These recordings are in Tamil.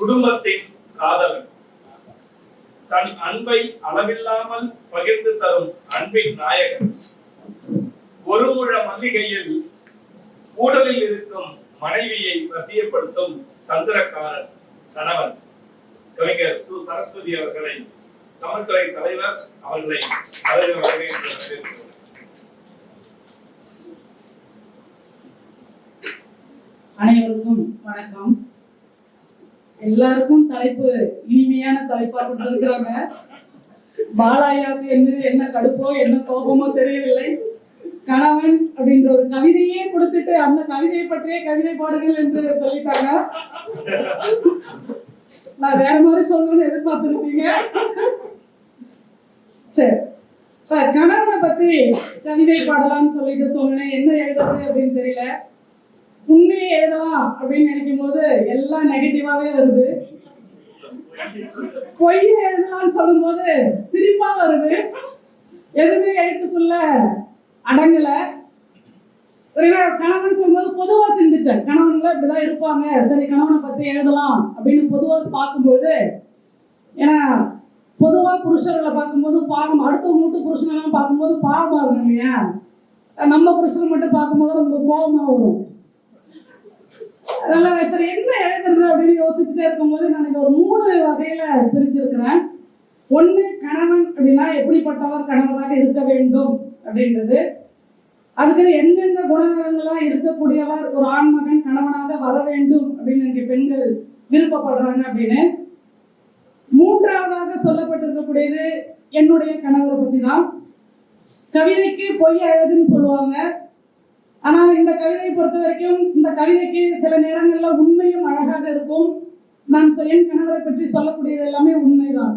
குடும்பத்தின் காதலன். தன் அன்பை அளவில்லாமல் பகிர்ந்து தரும் அன்பின் நாயகன். ஒரு முழ மல்லிகையில் கூடலில் இருக்கும் மனைவியை வசியப்படுத்தும் தந்திரக்காரன் கணவன். கவிஞர் சு. சரஸ்வதி அவர்களை தமிழ்துறை தலைவர் அவர்களை வருக வருக அனைவருக்கும் வணக்கம். எல்லாருக்கும் தலைப்பு இனிமையான தலைப்பா கொடுத்திருக்கிறாங்க. பாலாயாவுக்கு என்ன என்ன கடுப்போ என்ன கோபமோ தெரியவில்லை. கணவன் அப்படின்ற ஒரு கவிதையே கொடுத்துட்டு அந்த கவிதையை பற்றியே கவிதை பாடுங்கள் என்று சொல்லிட்டாங்க. நான் வேற மாதிரி சொல்லணும்னு எதிர்பார்த்திருப்பீங்க. சரி. சார் கணவனை பத்தி கவிதை பாடலாம்னு சொல்லிட்டு சொன்னேன். என்ன எழுதுறது அப்படின்னு தெரியல. உண்மையை எழுதலாம் அப்படின்னு நினைக்கும் போது எல்லாம் நெகட்டிவாவே வருது. பொய்யை எழுதலாம்னு சொல்லும்போது சிரிப்பா வருது. எதுவுமே எழுத்துக்குள்ள அடங்கல. கணவன் சொல்லும்போது பொதுவா சிந்திச்சேன். கணவன்கள் இப்படிதான் இருப்பாங்க. சரி கணவனை பத்தி எழுதலாம் அப்படின்னு பொதுவா பார்க்கும்போது ஏன்னா பொதுவா புருஷர்களை பார்க்கும்போது பாவம் அடுத்த மூட்டு புருஷனெல்லாம் பார்க்கும்போது பாவம் இருக்கும் இல்லையா? நம்ம புருஷனை மட்டும் பார்க்கும்போது ரொம்ப கோபமா வரும். அதனால சரி என்ன எழுதுறது அப்படின்னு யோசிச்சுட்டே இருக்கும்போது நான் இதை ஒரு மூணு வகையில பிரிச்சிருக்கிறேன். ஒண்ணு கணவன் அப்படின்னா எப்படிப்பட்டவர் கணவராக இருக்க வேண்டும் அப்படின்றது. அதுக்குன்னு எந்தெந்த குணநலங்களாக இருக்கக்கூடியவர் ஒரு ஆண் மகன் கணவனாக வர வேண்டும் அப்படின்னு இங்க பெண்கள் விருப்பப்படுறாங்க அப்படின்னு. மூன்றாவதாக சொல்லப்பட்டிருக்கக்கூடியது என்னுடைய கணவரை பத்தி தான் கவிதைக்கு பொய் அழகுன்னு சொல்லுவாங்க. ஆனா இந்த கவிதையை பொறுத்த வரைக்கும் இந்த கவிதைக்கு சில நேரங்கள்ல உண்மையும் அழகாக இருக்கும். நான் என் கணவரை பற்றி சொல்லக்கூடியது எல்லாமே உண்மைதான்.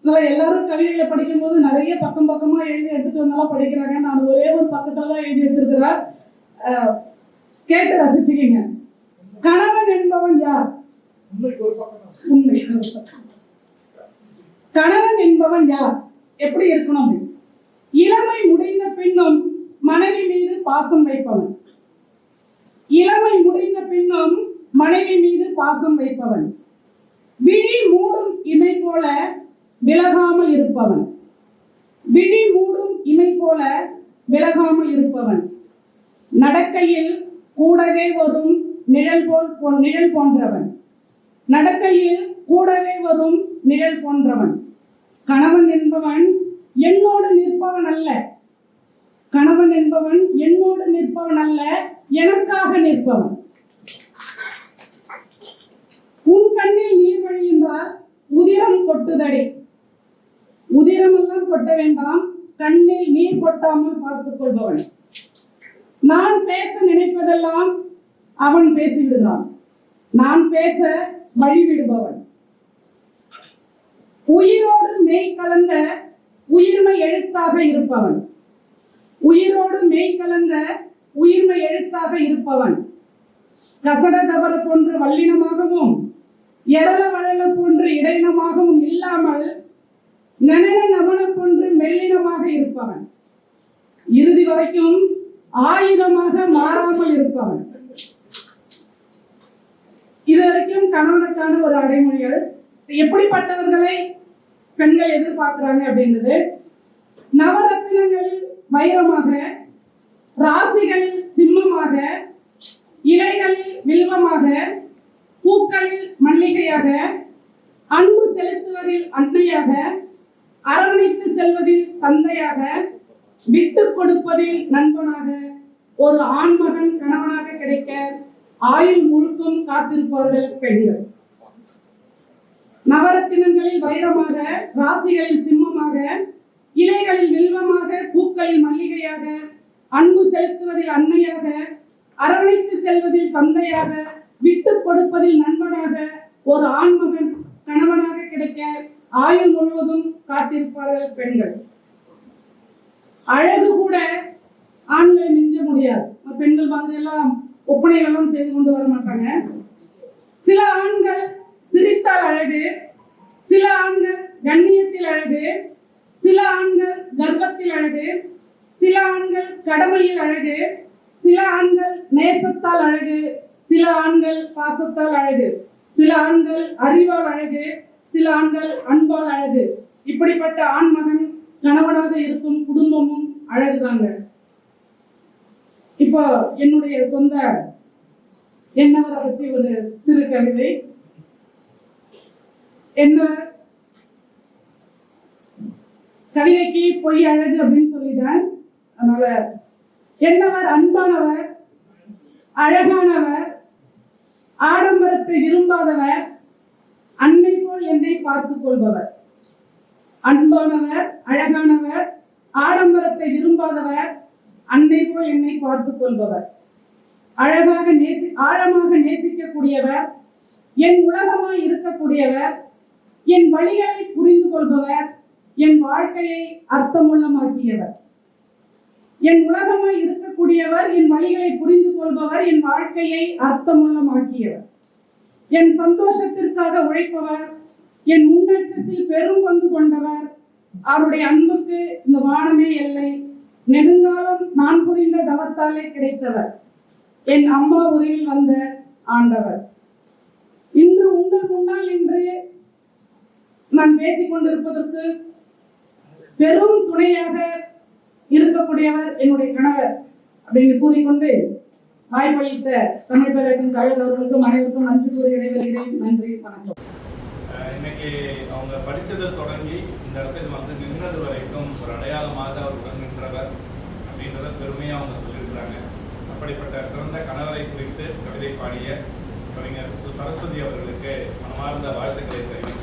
அதனால எல்லாரும் கவிதைகளை படிக்கும்போது நிறைய பக்கம் பக்கமா எழுதி எடுத்துட்டு வந்தாலும் படிக்கிறாங்க. நான் ஒரே ஒரு பக்கத்துல தான் எழுதி வச்சிருக்கிறேன். கேட்டு ரசிச்சுக்கிங்க. கணவன் என்பவன் யார்? உண்மை கணவன் என்பவன் யார்? எப்படி இருக்கணும்? இளமை முடிந்த பின்னும் மனைவி மீது பாசம் வைப்பவன். இளமை முடிந்த பின்னும் மனைவி மீது பாசம் வைப்பவன். விழி மூடும் இமை போல விலகாமல் இருப்பவன். விழி மூடும் இமை போல விலகாமல் இருப்பவன். நடக்கையில் கூடவே வரும் நிழல் போல் நிழல் போன்றவன். நடக்கையில் கூடவே வரும் நிழல் போன்றவன். கணவன் என்பவன் என்னோடு நிற்பவன் அல்ல. கணவன் என்பவன் என்னோடு நிற்பவன் அல்ல எனக்காக நிற்பவன். உன் கண்ணில் நீர் வழியுந்தால் உதிரம் கொட்டுதடி. உதிரம் எல்லாம் கொட்ட வேண்டாம் கண்ணில் நீர் கொட்டாமல் பார்த்துக் கொள்பவன். நான் பேச நினைப்பதெல்லாம் அவன் பேசிவிடுகிறான். நான் பேச வழிவிடுபவன். உயிரோடு மெய் கலந்த உயிர்மை எழுத்தாக இருப்பவன். உயிரோடு மெய் கலந்த உயிர்மை எழுத்தாக இருப்பவன். கசட தவற போன்று வல்லினமாகவும் எரள வழல போன்று இடையினமாகவும் இல்லாமல் நனன நமன போன்று மெல்லினமாக இருப்பவன். இறுதி வரைக்கும் ஆயுதமாக மாறாமல் இருப்பவன். இது வரைக்கும் கணவனுக்கான ஒரு அடைமொழிகள். எப்படிப்பட்டவர்களை பெண்கள் எதிர்பார்க்கிறாங்க அப்படின்றது நவரத்தினங்களில் வைரமாக ராசிகளில் சிம்மமாக இலைகளில் வில்வமாக பூக்களில் மல்லிகையாக அன்பு செலுத்துவதில் அன்னையாக அரவணைத்து செல்வதில் தந்தையாக விட்டு கொடுப்பதில் நண்பனாக ஒரு ஆண்மகன் கணவனாக கிடைக்க ஆயுள் முழுக்கும் காத்திருப்பவர்கள் பெண்கள். நவரத்தினங்களில் வைரமாக ராசிகளில் சிம்மமாக இலைகளில் வில்வமாக பூக்களில் மல்லிகையாக அன்பு செலுத்துவதில் அன்னையாக அரவணைத்து செல்வதில் தந்தையாக விட்டு கொடுப்பதில் நண்பனாக ஒரு ஆண்மகன் கணவனாக கிடைக்க ஆயுள் முழுவதும் காத்திருப்பார்கள் பெண்கள். அழகு கூட ஆண்களை மிஞ்ச முடியாது. பெண்கள் மாதிரி எல்லாம் ஒப்பனைகள்லாம் செய்து கொண்டு வர மாட்டாங்க. சில ஆண்கள் சிரித்தால் அழகு சில ஆண்கள் கண்ணியத்தில் அழகு சில ஆண்கள் கர்ப்பத்தில் அழகு சில ஆண்கள் கடமையில் அழகு சில ஆண்கள் நேசத்தால் அழகு சில ஆண்கள் பாசத்தால் அழகு சில ஆண்கள் அறிவால் அழகு சில ஆண்கள் அன்பால் அழகு. இப்படிப்பட்ட ஆண் மகன் கணவனாக இருக்கும் குடும்பமும் அழகுதாங்க. இப்போ என்னுடைய சொந்த என்னவரை பற்றி ஒரு சிறு கவிதை. என்னவர் கவிதைக்கு பொய் அழகு அப்படின்னு சொல்லிட்டேன். அதனால என்னவர் அன்பானவர் அழகானவர் ஆடம்பரத்தை விரும்பாதவர் அன்னை போல் என்னை பார்த்துக் கொள்பவர். அன்பானவர் அழகானவர் ஆடம்பரத்தை விரும்பாதவர் அன்னை போல் என்னை பார்த்துக் கொள்பவர். அழகாக நேசி ஆழமாக நேசிக்கக்கூடியவர் என் உலகமாய் இருக்கக்கூடியவர் என் வழிகளை புரிந்து கொள்பவர் என் வாழ்க்கையை அர்த்தமுள்ளமாக்கியவர். என் உலகமாய் இருக்கக்கூடியவர் என் வழிகளை புரிந்து கொள்பவர் என் வாழ்க்கையை அர்த்தமுள்ளமாக்கியவர். என் சந்தோஷத்திற்காக உழைப்பவர் என் முன்னேற்றத்தில் பெரும் பங்கு கொண்டவர். அவருடைய அன்புக்கு இந்த வானமே எல்லை நெடுங்காலம் நான் புரிந்த தவத்தாலே கிடைத்தவர். என் அம்மா உருவில் வந்த ஆண்டவர். இன்று உங்கள் முன்னால் இன்று நான் பேசிக் கொண்டிருப்பதற்கு பெரும் துணையாக இருக்கக்கூடியவர் என்னுடைய கணவர் அப்படின்னு கூறிக்கொண்டு வாய்ப்பளித்த தமிழ் பேரத்தின் தலைவர்களுக்கும் அவர்களுக்கும் அனைவருக்கும் நன்றி கூறி இடைவெளிகிறேன் நன்றி வணக்கம். இன்னைக்கு அவங்க படித்ததை தொடங்கி இந்த இடத்துல வந்து நின்றது வரைக்கும் ஒரு அடையாளமாக அவர் உடன்கின்றவர் அப்படின்றத பெருமையாக அவங்க சொல்லியிருக்கிறாங்க. அப்படிப்பட்ட சிறந்த கணவரை குறித்து கவிதை பாடிய கவிஞர் சரஸ்வதி அவர்களுக்கு மனமார்ந்த வாழ்த்துக்களை தெரிவித்துக்